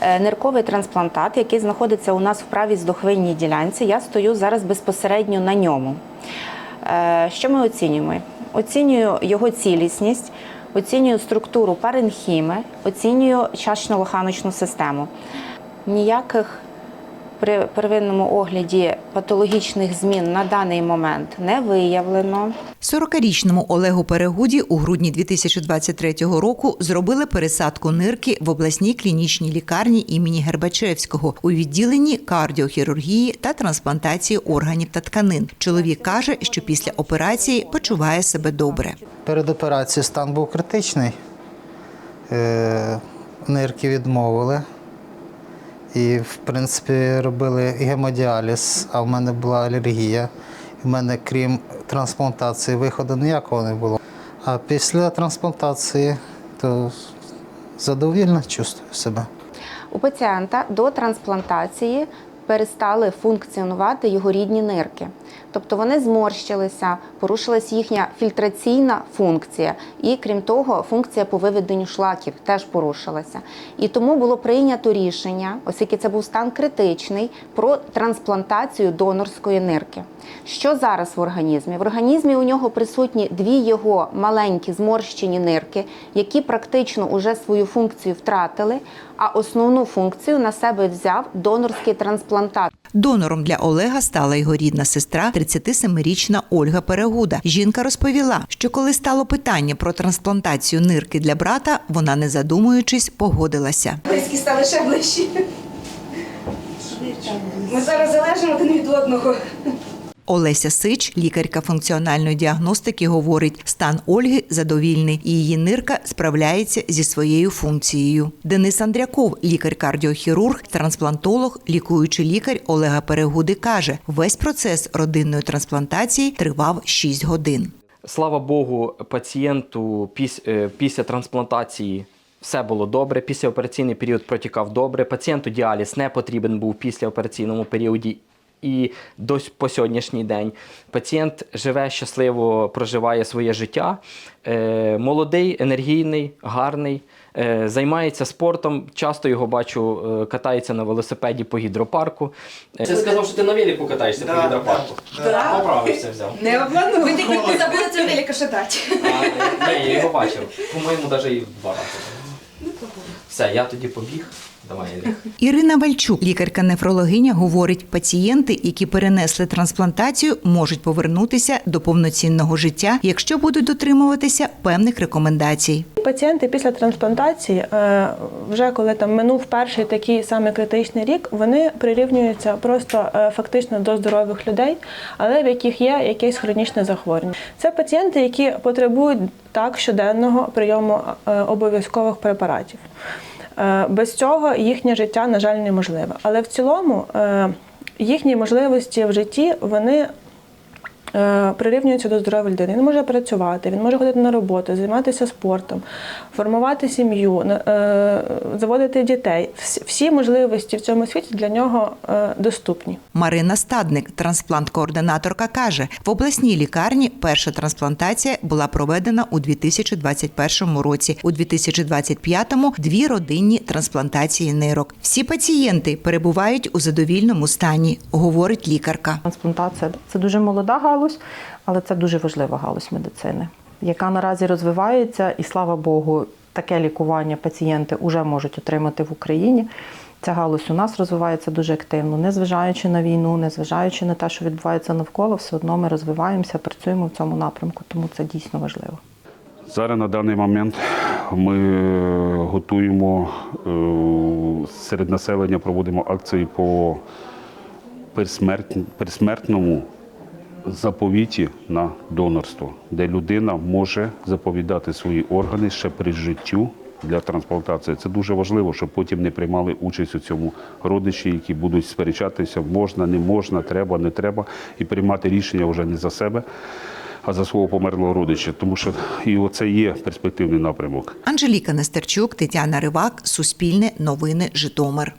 е, нирковий трансплантат, який знаходиться у нас в правій здохвинній ділянці. Я стою зараз безпосередньо на ньому. Е, Що ми оцінюємо? Оцінюю його цілісність, оцінюю структуру паренхіми, оцінюю чашно-лоханочну систему. Ніяких при первинному огляді патологічних змін на даний момент не виявлено. 40-річному Олегу Перегуді у грудні 2023 року зробили пересадку нирки в обласній клінічній лікарні імені Гербачевського у відділенні кардіохірургії та трансплантації органів та тканин. Чоловік каже, що після операції почуває себе добре. Перед операцією стан був критичний. Е, Нирки відмовили. І, в принципі, робили гемодіаліз, а в мене була алергія. У мене, крім трансплантації, виходу ніякого не було. А після трансплантації то задовільно чувствую себе. У пацієнта до трансплантації перестали функціонувати його рідні нирки. Тобто вони зморщилися, порушилась їхня фільтраційна функція, і крім того, функція по виведенню шлаків теж порушилася. І тому було прийнято рішення, оскільки це був стан критичний, про трансплантацію донорської нирки. Що зараз в організмі? В організмі у нього присутні дві його маленькі зморщені нирки, які практично уже свою функцію втратили, а основну функцію на себе взяв донорський трансплантат. Донором для Олега стала його рідна сестра, 37-річна Ольга Перегуда. Жінка розповіла, що коли стало питання про трансплантацію нирки для брата, вона, не задумуючись, погодилася. Близькі стали ще ближчі. Ми зараз залежимо один від одного. Олеся Сич, лікарка функціональної діагностики, говорить, стан Ольги задовільний, її нирка справляється зі своєю функцією. Денис Андряков, лікар-кардіохірург, трансплантолог, лікуючий лікар Олега Перегуди, каже, весь процес родинної трансплантації тривав 6 годин. Слава Богу, пацієнту е, після трансплантації все було добре. Післяопераційний період протікав добре. Пацієнту діаліз не потрібен був в післяопераційному періоді. І до по сьогоднішній день пацієнт живе щасливо, проживає своє життя. Е, молодий, енергійний, гарний, е, займається спортом. Часто його бачу, е, катається на велосипеді по гідропарку. Ти сказав, що ти на велику катаєшся по гідропарку. Да. Поправився взяв. Не обманув. Ви тільки не забули це велика шатати. А, ні, я його бачив. По-моєму, навіть і два рази. Все, я тоді побіг. Давай, Ілля. Ірина Вальчук, лікарка-нефрологиня, говорить, пацієнти, які перенесли трансплантацію, можуть повернутися до повноцінного життя, якщо будуть дотримуватися певних рекомендацій. Пацієнти після трансплантації, е, вже коли там минув перший такий самий критичний рік, вони прирівнюються просто е, фактично до здорових людей, але в яких є якесь хронічне захворювання. Це пацієнти, які потребують так щоденного прийому е, обов'язкових препаратів. Е, Без цього їхнє життя, на жаль, неможливе. Але в цілому е, їхні можливості в житті вони е, прирівнюються до здоров'я людини. Він може працювати, він може ходити на роботу, займатися спортом, формувати сім'ю, на- е, заводити дітей. Всі- Всі можливості в цьому світі для нього е, доступні. Марина Стадник, трансплант-координаторка, каже, в обласній лікарні перша трансплантація була проведена у 2021 році. У 2025-му – дві родинні трансплантації нирок. Всі пацієнти перебувають у задовільному стані, говорить лікарка. Трансплантація це дуже молода галузь, але це дуже важлива галузь медицини, яка наразі розвивається, і слава Богу, таке лікування пацієнти вже можуть отримати в Україні. Ця галузь у нас розвивається дуже активно, незважаючи на війну, незважаючи на те, що відбувається навколо, все одно ми розвиваємося, працюємо в цьому напрямку, тому це дійсно важливо. Зараз на даний момент ми е, готуємо е, серед населення, проводимо акції по пересмертному заповіті на донорство, де людина може заповідати свої органи ще при життю для трансплантації. Це дуже важливо, щоб потім не приймали участь у цьому родичі, які будуть сперечатися, можна, не можна, треба, не треба, і приймати рішення вже не за себе, а за свого померлого родича. Тому що і оце є перспективний напрямок. Анжеліка Нестерчук, Тетяна Ривак, Суспільне, Новини, Житомир.